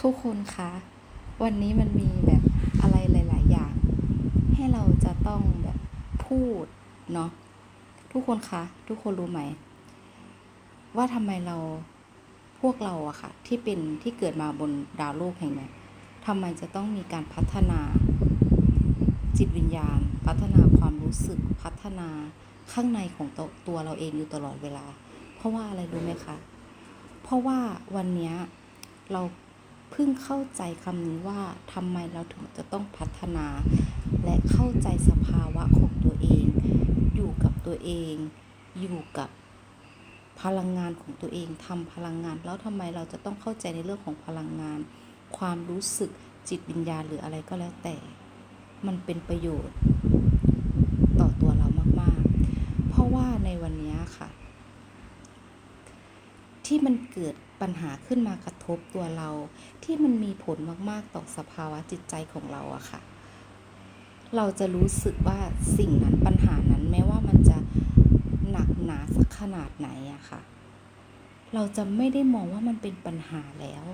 ทุกคนคะวันนี้มันมีแบบอะไรหลาย ๆ อย่าง ให้เราจะต้องแบบพูดเนาะทุกคนคะทุกคนรู้ไหม ว่าทำไมเราพวกเราอะค่ะ ที่เป็นที่เกิดมาบนดาวโลกแห่งนี้ทำไมจะต้องมีการพัฒนา จิตวิญญาณ พัฒนาความรู้สึกพัฒนาข้างในของตัวตัวเราเองอยู่ตลอดเวลา เพราะว่าอะไรรู้ไหมคะ เพราะว่าวันนี้เรา เพิ่งเข้าใจคำนี้ว่าทำไมเราถึงจะต้องพัฒนา และเข้าใจสภาวะของตัวเอง อยู่กับตัวเอง อยู่กับพลังงานของตัวเองทำพลังงาน แล้วทำไมเราจะต้องเข้าใจในเรื่องของพลังงาน ความรู้สึกจิตวิญญาณหรืออะไรก็แล้วแต่ มันเป็นประโยชน์ ต่อตัวเรามากๆ เพราะว่าในวันนี้ค่ะ ที่มันเกิดปัญหาขึ้นมากระทบตัวเรา ที่มันมีผลมากๆต่อสภาวะจิตใจของเราอะค่ะ เราจะรู้สึกว่าสิ่งนั้นปัญหานั้นแม้ว่ามันจะหนักหนาสักขนาดไหนอะค่ะ เราจะไม่ได้มองว่ามันเป็นปัญหาแล้ว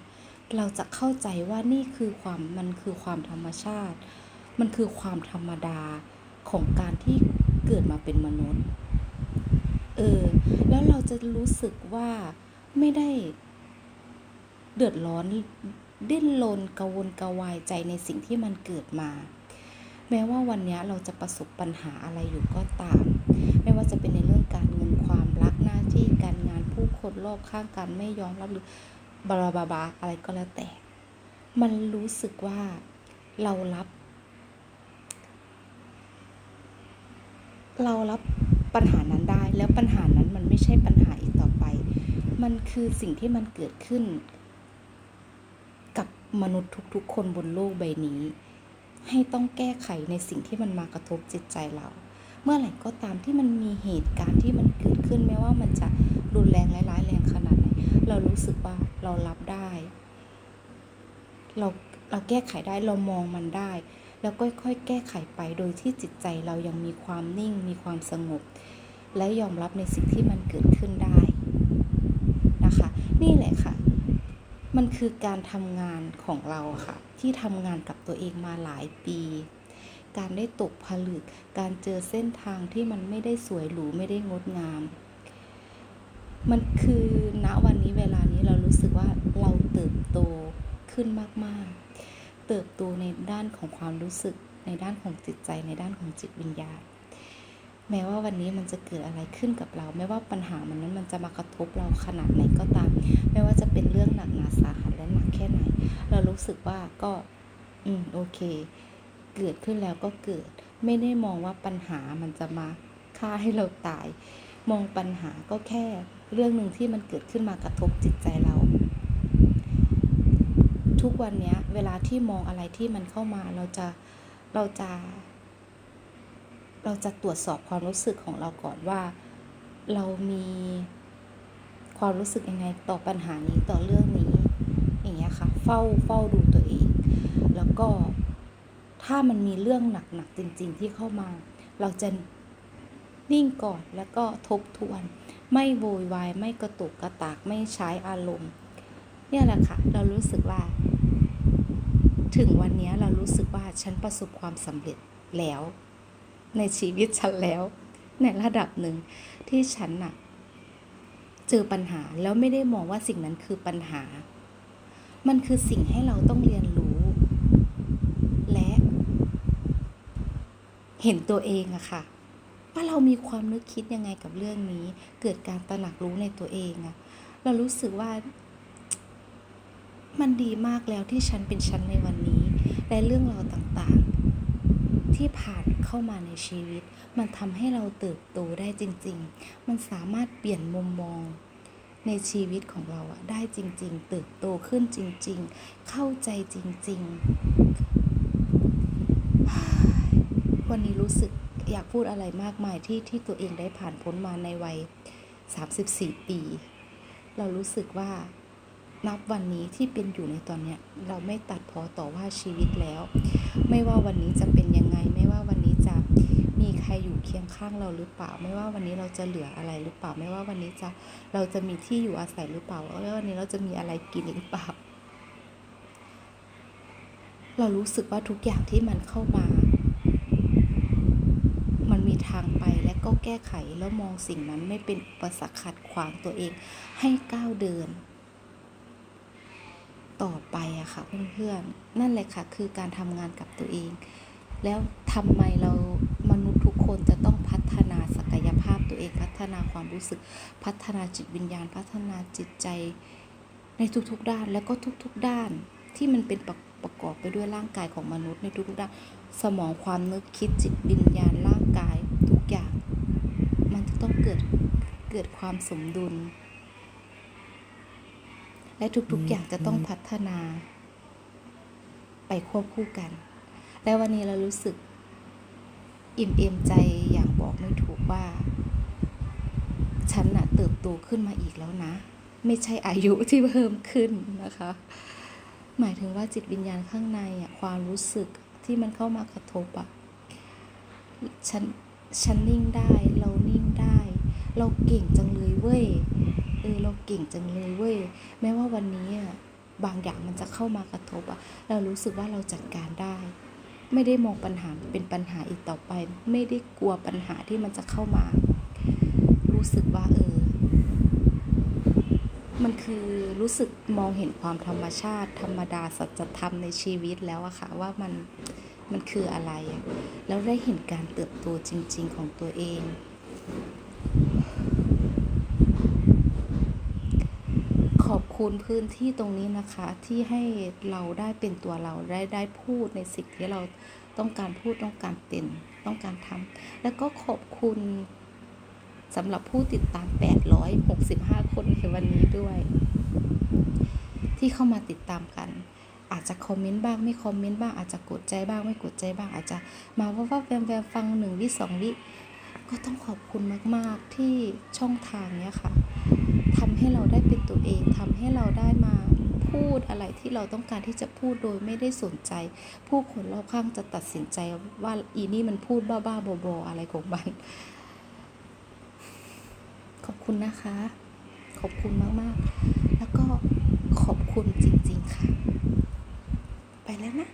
เราจะเข้าใจว่านี่คือความมันคือความธรรมชาติ มันคือความธรรมดาของการที่เกิดมาเป็นมนุษย์ เออ แล้วเราจะรู้สึกว่า ไม่ได้เดือดร้อนดิ้นรนกระวนกระวายใจในสิ่งที่มันเกิดมา แม้ว่าวันนี้เราจะประสบปัญหาอะไรอยู่ก็ตาม ไม่ว่าจะเป็นในเรื่องการเงินความรักหน้าที่การงานผู้คนรอบข้างกันไม่ยอมรับหรือบลาบาบาอะไรก็แล้วแต่ มันรู้สึกว่าเรารับ เรารับปัญหานั้นได้แล้วปัญหานั้นมันไม่ใช่ปัญหาอีกต่อไป มันคือสิ่งที่มันเกิดขึ้น กับมนุษย์ทุกๆ คนบนโลกใบนี้ ให้ต้องแก้ไขในสิ่งที่มันมากระทบจิตใจเรา เมื่อไหร่ก็ตามที่มันมีเหตุการณ์ที่มันเกิดขึ้นไม่ว่ามันจะรุนแรงร้ายแรงขนาดไหนเรารู้สึกว่าเรารับได้ เราเราแก้ไขได้เรามองมันได้ แล้วค่อยๆแก้ไขไปโดยที่จิตใจเรายังมีความนิ่ง มีความสงบ และยอมรับในสิ่งที่มันเกิดขึ้นได้ นี่แหละค่ะ มันคือการทำงานของเราค่ะ ที่ทำงานกับตัวเองมาหลายปี การได้ตกผลึก การเจอเส้นทางที่มันไม่ได้สวยหรูไม่ได้งดงาม มันคือณวันนี้เวลานี้เรารู้สึกว่าเราเติบโตขึ้นมาก ๆ เติบโตในด้านของความรู้สึกในด้านของจิตใจในด้านของจิตวิญญาณ แม้ว่าวันนี้มันจะเกิดอะไรขึ้นกับเรา ไม่ว่าปัญหามันนั้นมันจะมากระทบเราขนาดไหนก็ตาม ไม่ว่าจะเป็นเรื่องหนักหนาสาหัสและหนักแค่ไหน เรารู้สึกว่าก็อืมโอเค เกิดขึ้นแล้วก็เกิด ไม่ได้มองว่าปัญหามันจะมาฆ่าให้เราตาย มองปัญหาก็แค่เรื่องหนึ่งที่มันเกิดขึ้นมากระทบจิตใจเรา ทุกวันนี้เวลาที่มองอะไรที่มันเข้ามาเราจะเราจะ เราจะตรวจสอบความรู้สึกของเราก่อนว่า เรามีความรู้สึกยังไงต่อปัญหานี้ต่อเรื่องนี้ อย่างเงี้ยค่ะ เฝ้าเฝ้าดูตัวเอง แล้วก็ถ้ามันมีเรื่องหนักๆจริง ๆ ที่เข้ามา เราจะนิ่งก่อนแล้วก็ทบทวน ไม่โวยวายไม่กระตุกกระตากไม่ใช้อารมณ์ เนี่ยแหละค่ะ เรารู้สึกว่า ถึงวันนี้เรารู้สึกว่าฉันประสบความสำเร็จแล้ว ในชีวิตฉันแล้ว ในระดับหนึ่งที่ฉันน่ะเจอปัญหาแล้วไม่ได้มองว่าสิ่งนั้นคือปัญหา มันคือสิ่งให้เราต้องเรียนรู้ และ เห็นตัวเองอะค่ะ ว่าเรามีความนึกคิดยังไงกับเรื่องนี้ เกิดการตระหนักรู้ในตัวเองอะเรารู้สึกว่า มันดีมากแล้วที่ฉันเป็นฉันในวันนี้ และเรื่องราวต่างๆ ที่ผ่านเข้ามาในชีวิต มันทำให้เราเติบโตได้จริง ๆ มันสามารถเปลี่ยนมุมมองในชีวิตของเราอะได้จริง ๆ เติบโตขึ้นจริง ๆ เข้าใจจริง ๆ วันนี้รู้สึกอยากพูดอะไรมากมายที่ที่ตัวเองได้ผ่านพ้นมาในวัย 34 ปี เรารู้สึกว่านับวันนี้ที่เป็นอยู่ในตอนเนี้ยเราไม่ตัดพอต่อว่าชีวิตแล้ว ไม่ว่าวันนี้จะเป็นยังไง ไม่ว่าวันนี้จะมีใครอยู่เคียงข้างเราหรือเปล่า ไม่ว่าวันนี้เราจะเหลืออะไรหรือเปล่า ไม่ว่าวันนี้จะเราจะมีที่อยู่อาศัยหรือเปล่าไม่ว่าวันนี้เราจะมีอะไรกินหรือเปล่า เรารู้สึกว่าทุกอย่างที่มันเข้ามา มันมีทางไปและก็แก้ไขแล้วมองสิ่งนั้นไม่เป็นอุปสรรคขัดขวางตัวเองให้ก้าวเดิน ต่อไปอะค่ะเพื่อนๆนั่นแหละค่ะ คือการทำงานกับตัวเอง แล้วทำไมเรามนุษย์ทุกคนจะต้องพัฒนาศักยภาพตัวเองพัฒนาความรู้สึก พัฒนาจิตวิญญาณ พัฒนาจิตใจในทุกๆด้านแล้วก็ทุกๆด้านที่มันเป็นประประกอบไปด้วยร่างกายของมนุษย์ในทุกๆด้านสมองความนึกคิดจิตวิญญาณร่างกายทุกอย่าง มันจะต้องเกิดเกิดความสมดุล และทุกๆ อย่างจะต้องพัฒนา ไปควบคู่กัน และวันนี้เรารู้สึก อิ่มเอมใจอย่างบอกไม่ถูกว่า ฉันน่ะเติบโตขึ้นมาอีกแล้วนะ ไม่ใช่อายุที่เพิ่มขึ้นนะคะ หมายถึงว่าจิตวิญญาณข้างในอะความรู้สึกที่มันเข้ามากระทบอะฉันฉันนิ่งได้ เรานิ่งได้ เราเก่งจังเลยเว้ยเออเราเก่งจังเลยเว้ยแม้ว่าวันนี้อะบางอย่างมันจะเข้ามากระทบอะเรารู้สึกว่าเราจัดการได้ ไม่ได้มองปัญหาเป็นปัญหาอีกต่อไป ไม่ได้กลัวปัญหาที่มันจะเข้ามา รู้สึกว่าเออ มันคือรู้สึกมองเห็นความธรรมชาติ ธรรมดาสัจธรรมในชีวิตแล้วอะค่ะว่ามันมันคืออะไร แล้วได้เห็นการเติบโตจริง ๆ ของตัวเอง ขอบคุณพื้นที่ตรงนี้นะคะ ที่ให้เราได้เป็นตัวเราได้ได้พูดในสิ่งที่เราต้องการพูดต้องการเป็นต้องการทำแล้วก็ขอบคุณสำหรับผู้ติดตาม 865 คนในวันนี้ด้วย ที่เข้ามาติดตามกัน อาจจะคอมเมนต์บ้างไม่คอมเมนต์บ้างอาจจะกดใจบ้างไม่กดใจบ้างอาจจะมาว่าว่าแวมแวมฟังหนึ่งวิสองวิก็ต้องขอบคุณมาก ๆ ที่ช่องทางเนี้ยค่ะ ทำให้เราได้เป็นตัวเองทำให้เราได้มาพูดอะไรที่เราต้องการที่จะพูดโดยไม่ได้สนใจ ผู้คนรอบข้างจะตัดสินใจว่าอีนี่มันพูดบ้าๆบอๆอะไรของมัน ขอบคุณนะคะ ขอบคุณมากๆ แล้วก็ขอบคุณจริง ๆ ค่ะ ไปแล้วนะ